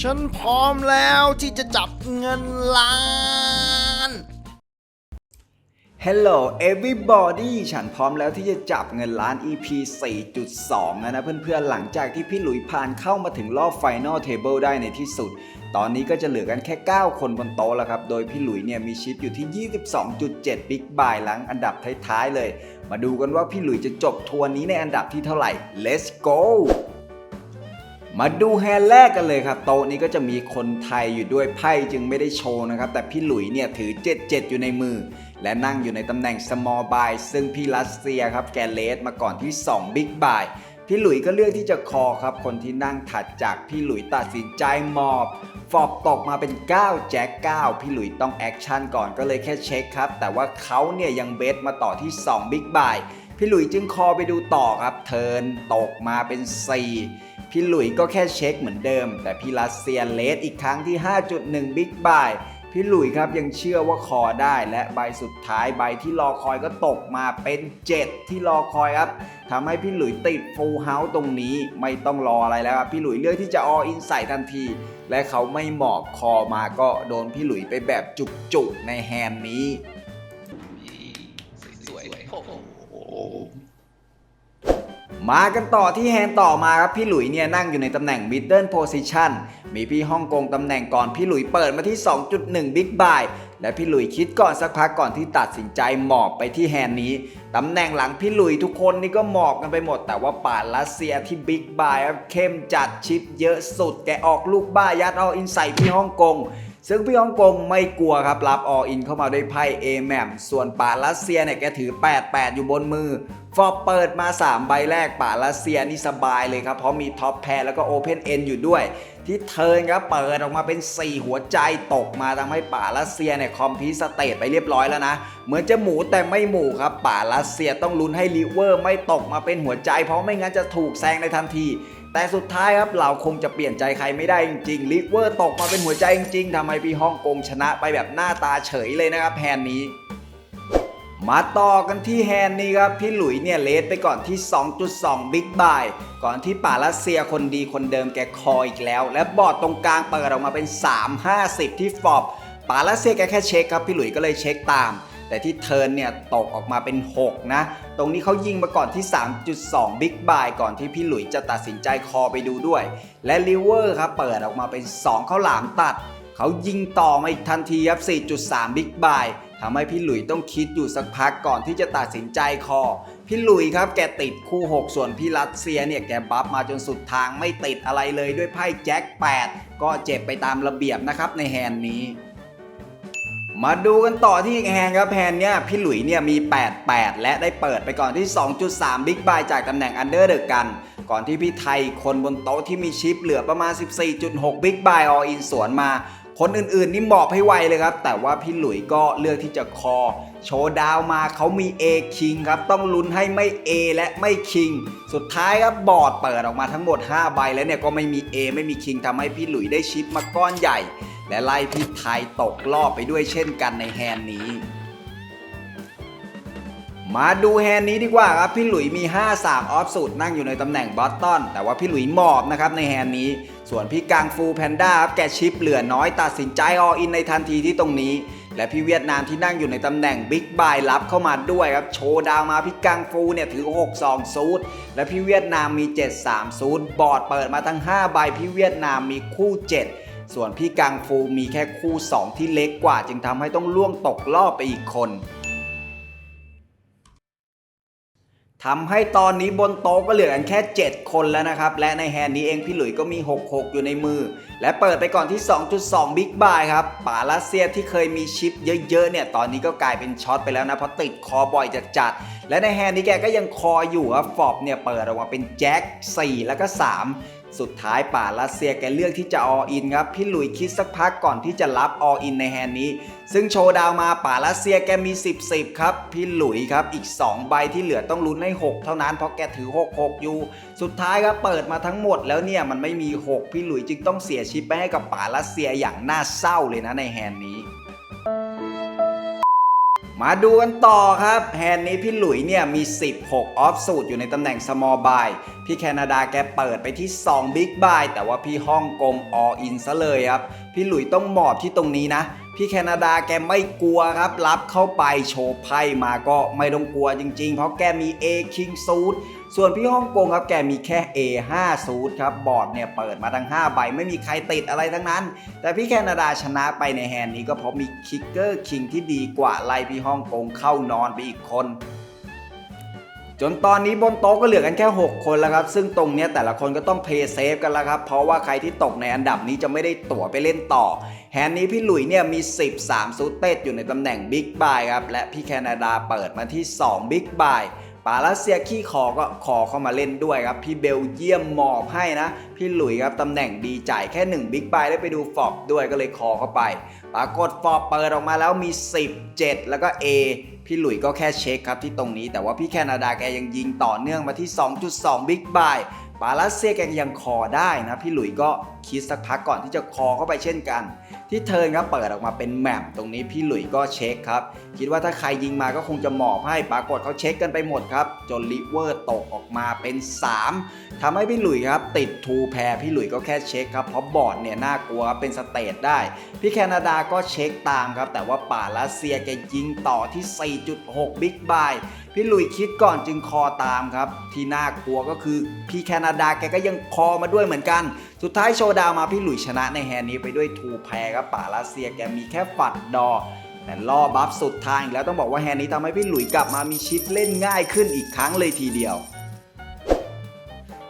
ฉันพร้อมแล้วที่จะจับเงินล้าน Hello everybody ฉันพร้อมแล้วที่จะจับเงินล้าน EP 4.2 แล้วนะเพื่อนๆ หลังจากที่พี่หลุยผ่านเข้ามาถึงรอบ Final Table ได้ในที่สุด ตอนนี้ก็จะเหลือกันแค่ 9 คนบนโต๊ะแล้วครับ โดยพี่หลุยเนี่ยมีชิปอยู่ที่ 22.7 Big Buy หลังอันดับท้ายๆ เลย มาดูกันว่าพี่หลุยจะจบทัวร์นี้ในอันดับที่เท่าไหร่ Let's go มาดูแฮนด์แรกกันเลยครับโต๊ะนี้ก็จะมีคนไทยอยู่ด้วยไพ่จึงไม่ได้โชว์นะครับ แต่พี่หลุยเนี่ยถือ 77 อยู่ในมือ และนั่งอยู่ในตำแหน่ง small buy ซึ่งพี่รัสเซียครับแกเลสมาก่อนที่ 2 big buy พี่หลุยก็เลือกที่จะคอครับ คนที่นั่งถัดจากพี่หลุยตัดสินใจมอบ ฟอบตกมาเป็น 9 แจ็ค9พี่หลุยต้องแอคชั่นก่อนก็เลยแค่เช็คครับ แต่ว่าเขาเนี่ยยังเบสมาต่อที่ 2 big buy พี่หลุยจึงคอไปดูต่อครับ เทินตกมาเป็น 4 พี่หลุยก็แค่เช็คเหมือนเดิม แต่พี่รัสเซียเลสอีกครั้งที่ 5.1 บิ๊กบายพี่หลุยครับยังเชื่อว่าคอได้และใบสุดท้ายใบที่รอคอยก็ตกมาเป็น 7 ที่รอคอยครับทำให้พี่หลุยติดฟูลเฮาส์ตรงนี้ไม่ต้องรออะไรแล้วครับพี่หลุยเลือกที่จะออินใส่ทันที และเขาไม่หมอบคอมาก็โดนพี่หลุยไปแบบจุกๆในแฮนด์นี้ มากันต่อที่แฮนด์ต่อมาครับพี่หลุยเนี่ยนั่งอยู่ในตำแหน่ง middle position มีพี่ฮ่องกงตำแหน่งก่อนพี่หลุยเปิดมาที่ 2.1 big buy และพี่หลุยคิดก่อนสักพักก่อนที่ตัดสินใจหมอบไปที่แฮนด์นี้ตำแหน่งหลังพี่หลุยทุกคนนี่ก็หมอบกันไปหมด แต่ว่าป่ารัสเซียที่ big buy ครับเข้มจัดชิปเยอะสุดแกออกลูกบ้ายัดเอาอินใส่พี่ฮ่องกง ซึ่งพี่ฮ่องกงไม่กลัวครับ รับออินเข้ามาด้วยไพ่เอแมมส่วนป่ารัสเซียเนี่ยแกถือ 88 อยู่บนมือ ฟอเปิดมา 3 ใบแรกป่ารัสเซียนี่สบายเลยครับ เพราะมีท็อปแพรแล้วก็โอเพนเอ็นอยู่ด้วย ที่เทิร์นครับเปิดออกมาเป็น 4 หัวใจตกมาทำให้ป่ารัสเซียเนี่ยคอมพิสเตทไปเรียบร้อยแล้วนะ เหมือนจะหมูแต่ไม่หมูครับป่ารัสเซียต้องลุ้นให้ลิเวอร์ไม่ตกมาเป็นหัวใจ เพราะไม่งั้นจะถูกแซงในทันที แต่สุดท้ายครับเราคงจะเปลี่ยนใจใครไม่ได้จริงๆลิเวอร์ตกมาเป็นหัวใจจริงๆทำให้พี่ฮ่องกงชนะไปแบบหน้าตาเฉยเลยนะครับแฮนนี้มาต่อกันที่แฮนด์นี้ครับ พี่หลุยเนี่ยเลสไปก่อนที่ 2.2 บิ๊กบาย ก่อนที่ป่ารัสเซียคนดีคนเดิมแกคออีกแล้ว และบอร์ดตรงกลางเปิดออกมาเป็น 350 ที่ฟอบป่ารัสเซียแกแค่เช็คครับ พี่หลุยก็เลยเช็คตาม แต่ที่เทิร์นเนี่ยตกออกมาเป็น 6 นะ ตรงนี้เขายิงมาก่อนที่ 3.2 บิ๊กบายก่อนที่พี่หลุยจะตัดสินใจคอไปดูด้วย และลิเวอร์ครับเปิดออกมาเป็น 2 เข้าหลามตัด เขายิงต่อมาอีกทันทีครับ 4.3 บิ๊กบายทำให้พี่หลุยต้องคิดอยู่สักพักก่อนที่จะตัดสินใจคอ พี่หลุยครับแกติดคู่ 6 ส่วนพี่รัสเซียเนี่ยแกบัฟมาจนสุดทางไม่ติดอะไรเลยด้วยไพ่แจ็ค8ก็เจ็บไปตามระเบียบนะครับในแฮนด์นี้ มาดูกันต่อที่อีกแฮนครับแฮนเนี่ยพี่หลุยเนี่ยมี 88 และได้เปิดไปก่อนที่ 2.3 บิ๊กบายจากตำแหน่งอันเดอร์เดอะกัน ก่อนที่พี่ไทยคนบนโต๊ะที่มีชิปเหลือประมาณ 14.6 บิ๊กบายออินสวนมา คนอื่นๆ นี่หมอบให้ไวเลยครับ แต่ว่าพี่หลุยก็เลือกที่จะคอ โชว์ดาวมาเขามี A King ครับ ต้องลุ้นให้ไม่ A และไม่ King สุดท้ายครับบอร์ดเปิดออกมาทั้งหมด 5 ใบแล้วเนี่ยก็ไม่มี A ไม่มี King ทำให้พี่หลุยได้ชิปมาก้อนใหญ่ และไล่พี่ไทยตกรอบไปด้วยเช่นกันในแฮนด์นี้ มาดูแฮนด์นี้ดีกว่าครับ พี่หลุยมี 5-3 ออฟสูตรนั่งอยู่ในตำแหน่งบอตตอนแต่ว่าพี่หลุยหมอบนะครับในแฮนด์นี้ ส่วนพี่กังฟูแพนด้าครับแกชิปเหลือน้อยตัดสินใจออินในทันทีที่ตรงนี้ และพี่เวียดนามที่นั่งอยู่ในตำแหน่งบิ๊กบายรับเข้ามาด้วยครับโชว์ดาวมาพี่กังฟูเนี่ยถือ 6-2 ซูดและพี่เวียดนามมี 7-3 ซูดบอร์ดเปิดมาทั้ง 5 ใบพี่เวียดนามมีคู่ 7 ส่วนพี่กังฟูมีแค่คู่ 2 ที่เล็กกว่า จึงทำให้ต้องล่วงตกรอบไปอีกคนทำให้ตอนนี้บนโต๊ะก็เหลือกันแค่ 7 คนแล้วนะครับ และในแฮนด์นี้เองพี่หลุยส์ก็มี 66 อยู่ในมือ และเปิดไปก่อนที่ 2.2 บิ๊กบายครับป่ารัสเซียที่เคยมีชิปเยอะๆเนี่ยตอนนี้ก็กลายเป็นช็อตไปแล้วนะเพราะติดคอบ่อยจัดๆและในแฮนด์นี้แกก็ยังคออยู่ครับฟอบเนี่ยเปิดออกมาเป็นแจ็ค4 แล้วก็ 3 สุดท้ายป่ารัสเซียแกเลือกที่จะออินครับ พี่หลุยคิดสักพักก่อนที่จะรับออินในแฮนนี้ ซึ่งโชว์ดาวมาป่ารัสเซียแกมี 10 10 ครับ พี่หลุยครับ อีก 2 ใบที่เหลือต้องลุ้นให้ 6 เท่านั้นเพราะแกถือ 6 6 อยู่ สุดท้ายครับเปิดมาทั้งหมดแล้วเนี่ย มันไม่มี 6 พี่หลุยจึงต้องเสียชิปไปให้กับป่ารัสเซียอย่างน่าเศร้าเลยนะในแฮนนี้ มาดูกันต่อครับ แฮนด์นี้พี่หลุยเนี่ยมี 16 ออฟสูตรอยู่ในตำแหน่ง small buy พี่แคนาดาแกเปิดไปที่ 2 big buy แต่ว่าพี่ฮ่องกง all in ซะเลยครับ พี่หลุยต้องหมอบที่ตรงนี้นะ พี่แคนาดาแกไม่กลัวครับ รับเข้าไปโชว์ไพ่มาก็ไม่ต้องกลัวจริงๆ เพราะแกมี A King Suit ส่วนพี่ฮ่องกงครับแกมีแค่ A5 สูตรครับบอร์ดเนี่ยเปิดมาทั้ง 5 ใบ ไม่มีใครติดอะไรทั้งนั้น แต่พี่แคนาดาชนะไปในแฮนด์นี้ก็เพราะมีคิกเกอร์คิงที่ดีกว่าไล่พี่ฮ่องกงเข้านอนไปอีกคนจนตอนนี้บนโต๊ะก็เหลือกันแค่ 6 คนแล้วครับ ซึ่งตรงเนี้ยแต่ละคนก็ต้องเพย์เซฟกันแล้วครับ เพราะว่าใครที่ตกในอันดับนี้จะไม่ได้ตั๋วไปเล่นต่อ แฮนนี้พี่หลุยเนี่ยมี 13 ซูเต็ดอยู่ในตำแหน่งบิ๊กบายครับ และพี่แคนาดาเปิดมาที่ 2 บิ๊กบาย ปาลัสเซียขี้คอก็ขอเข้ามาเล่นด้วยครับ พี่เบลเยียมมอบให้นะ พี่หลุยครับตำแหน่งดีจ่ายแค่ 1 บิ๊กไบได้ไปดูฟอบด้วยก็เลยขอเข้าไป ปรากฏฟอบเปิดออกมาแล้วมี 10 7 แล้วก็ A พี่หลุยก็แค่เช็คครับที่ตรงนี้ แต่ว่าพี่แคนาดาแกยังยิงต่อเนื่องมาที่ 2.2 บิ๊กไบายปาลัสเซียแกยังคอได้นะพี่หลุยก็คิดสักพักก่อนที่จะคอเข้าไปเช่นกัน ที่เทิร์นครับเปิดออกมาเป็นแหม่มตรงนี้พี่หลุยก็เช็คครับ คิดว่าถ้าใครยิงมาก็คงจะหมอบให้ปรากฏเขาเช็คกันไปหมดครับจนลิเวอร์ตกออกมาเป็น 3ทำให้พี่หลุยครับ ติดทูแพรพี่หลุยก็แค่เช็คครับเพราะบอร์ดเนี่ยน่ากลัวเป็นสเตทได้ พี่แคนาดาก็เช็คตามครับแต่ว่าป่าลัสเซียแกยิงต่อที่ 4.6 บิ๊กบาย พี่หลุยคิดก่อนจึงคอตามครับ ที่น่ากลัวก็คือพี่แคนาดาแกก็ยังคอมาด้วยเหมือนกัน สุดท้ายโชว์ดาวมาพี่หลุยชนะในแฮนนี้ไปด้วยทูแพรครับป่าลัสเซียแกมีแค่ฝัดดอแต่ล่อบัฟสุดทางอีกแล้วต้องบอกว่าแฮนนี้ทำให้พี่หลุยกลับมามีชิปเล่นง่ายขึ้นอีกครั้งเลยทีเดียว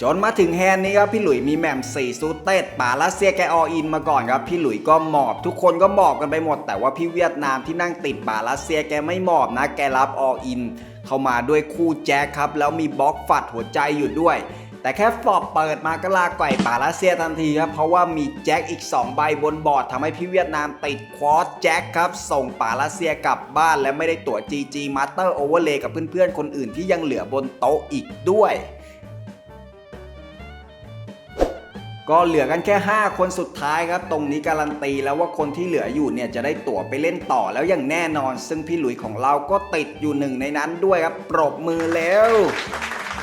จนมาถึงแฮนนี้ครับพี่หลุยมีแหม่ม4ซูเต็ดป่ารัสเซียแกออินมาก่อนครับพี่หลุยก็หมอบทุกคนก็หมอบกันไปหมด แต่ว่าพี่เวียดนามที่นั่งติดป่ารัสเซียแกไม่หมอบนะแกรับออิน เข้ามาด้วยคู่แจ็คครับ แล้วมีบล็อกฝัดหัวใจอยู่ด้วย แต่แค่ฟอบเปิดมาก็ลากไก่ป่ารัสเซียทันทีครับ เพราะว่ามีแจ็คอีก 2 ใบบนบอร์ดทำให้พี่เวียดนามติดควอสแจ็คครับ ส่งป่ารัสเซียกลับบ้าน และไม่ได้ตั๋ว GG Master Overlay กับเพื่อนๆคนอื่นที่ยังเหลือบนโต๊ะอีกด้วย ก็เหลือกันแค่ 5 คนสุดท้ายครับ ตรงนี้การันตีแล้วว่าคนที่เหลืออยู่เนี่ยจะได้ตั๋วไปเล่นต่อแล้วอย่างแน่นอน ซึ่งพี่หลุยของเราก็ติดอยู่หนึ่งในนั้นด้วยครับ ปรบมือแล้ว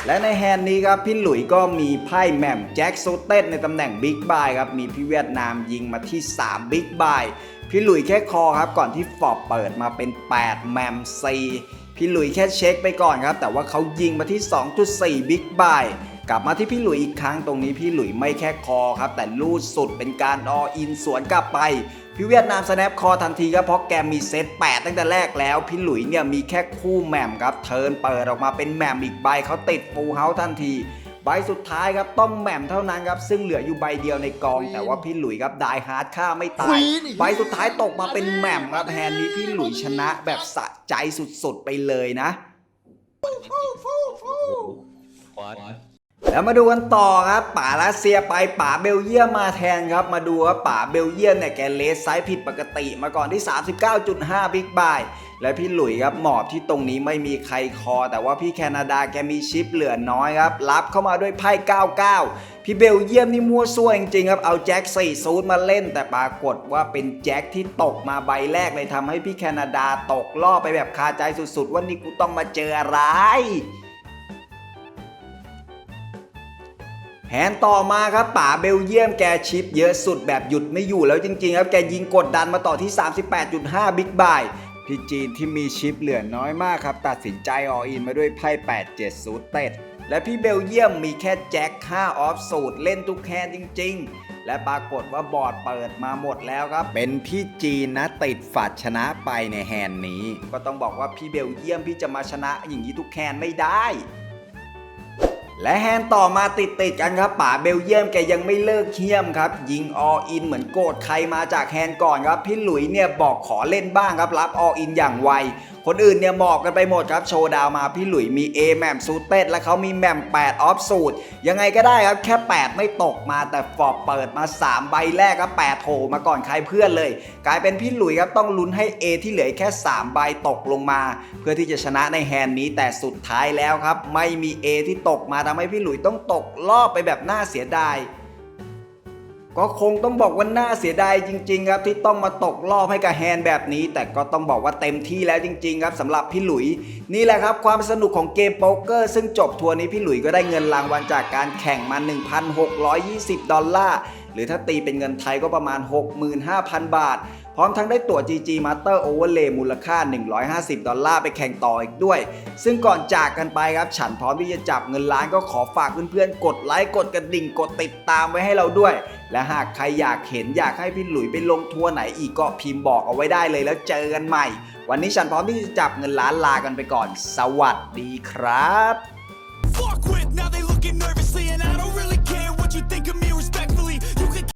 และในแฮนด์นี้ครับพี่หลุยก็มีไพ่แหม่มแจ็คโซเต้ในตำแหน่งบิ๊กบายครับมีพี่เวียดนามยิงมาที่ 3 บิ๊กบายพี่หลุยแค่คอครับก่อนที่ฟอบเปิดมาเป็น 8 แหม่มซีพี่หลุยแค่เช็คไปก่อนครับ แต่ว่าเขายิงมาที่ 2.4 บิ๊กบาย กลับมาที่พี่หลุยอีกครั้งตรงนี้พี่หลุยไม่แค่คอครับ แต่ลูดสุดเป็นการออินสวนกลับไป พี่เวียดนามสแนปคอทันทีครับเพราะแกมีเซต8 ตั้งแต่แรกแล้ว พี่หลุยเนี่ยมีแค่คู่แหม่มครับ เทิร์นเปิดออกมาเป็นแหม่มอีกใบเขาติดฟูลเฮาส์ทันทีใบสุดท้ายครับต้องแหม่มเท่านั้นครับซึ่งเหลืออยู่ใบเดียวในกอง แต่ว่าพี่หลุยครับได้ฮาร์ดฆ่าไม่ตาย ใบสุดท้ายตกมาเป็นแหม่มครับแฮนด์นี้พี่หลุยชนะแบบสะใจสุดๆไปเลยนะ แล้วมาดูกันต่อครับป่ารัสเซียไปป่าเบลเยียมมาแทนครับ มาดูว่าป่าเบลเยียมเนี่ยแกเลสไซส์ผิดปกติมาก่อนที่ 39.5 บิ๊กบายและพี่หลุยครับหมอบที่ตรงนี้ไม่มีใครคอ แต่ว่าพี่แคนาดาแกมีชิปเหลือน้อยครับ รับเข้ามาด้วยไพ่ 99 พี่เบลเยียมนี่มั่วซั่วจริงๆครับ เอาแจ็ค4ซูดมาเล่น แต่ปรากฏว่าเป็นแจ็คที่ตกมาใบแรกเลยทำให้พี่แคนาดาตกล่อไปแบบคาใจสุดๆ ว่านี่กูต้องมาเจออะไร แฮนด์ต่อมาครับป๋าเบลเยียมแกชิปเยอะสุดแบบหยุดไม่อยู่แล้วจริงๆครับแกยิงกดดันมาต่อที่ 38.5 บิ๊กบายพี่จีนที่มีชิปเหลือน้อยมากครับ ตัดสินใจอออินมาด้วยไพ่87สูตรเต็ดและพี่เบลเยียมมีแค่แจ็ค5ออฟสูตรเล่นทุกแคนจริง ๆ และปรากฏว่าบอร์ดเปิดมาหมดแล้วครับ เป็นพี่จีนนะติดฝัดชนะไปในแฮนด์นี้ ก็ต้องบอกว่าพี่เบลเยียมพี่จะมาชนะอย่างนี้ทุกแคนไม่ได้ และแฮนด์ต่อมาติดติดๆกันครับป๋าเบลเยียมแกยังไม่เลิกเขี้ยมครับ ยิงออินเหมือนโกรธใครมาจากแฮนด์ก่อนครับ พี่หลุยเนี่ยบอกขอเล่นบ้างครับรับออินอย่างไว คนอื่นเนี่ยหมอบกันไปหมดครับโชว์ดาวมาพี่หลุยมี A แหม่มซูเต็ดและเขามีแหม่ม8ออฟสูตรยังไงก็ได้ครับแค่ 8 ไม่ตกมาแต่ฟอบเปิดมา 3 ใบแรกครับ8โผล่มาก่อนใครเพื่อนเลย กลายเป็นพี่หลุยครับต้องลุ้นให้ A ที่เหลือแค่ 3 ใบตกลงมา เพื่อที่จะชนะในแฮนด์นี้แต่สุดท้ายแล้วครับ ไม่มี A ที่ตกมาทำให้พี่หลุยต้องตกรอบไปแบบน่าเสียดาย ก็คงต้องบอกว่าน่าเสียดายจริง ๆ ครับ ที่ต้องมาตกรอบให้กับแฮนแบบนี้ แต่ก็ต้องบอกว่าเต็มที่แล้วจริง ๆ ครับสำหรับพี่หลุย นี่แหละครับความสนุกของเกมโป๊กเกอร์ ซึ่งจบทัวร์นี้พี่หลุยก็ได้เงินรางวัลจากการแข่งมา 1,620 ดอลลาร์หรือถ้าตีเป็นเงินไทยก็ประมาณ 65,000 บาท พร้อมทั้งได้ตั๋ว GG Master Overlay มูลค่า 150 ดอลลาร์ไปแข่งต่ออีกด้วย ซึ่งก่อนจากกันไปครับ ฉันพร้อมที่จะจับเงินล้านก็ขอฝากเพื่อนๆ กดไลค์ กดกระดิ่ง กดติดตามไว้ให้เราด้วย และหากใครอยากเห็นอยากให้พี่หลุยไปลงทัวร์ไหนอีกก็พิมพ์บอกเอาไว้ได้เลยแล้วเจอกันใหม่ วันนี้ฉันพร้อมที่จะจับเงินล้านลากันไปก่อน สวัสดีครับ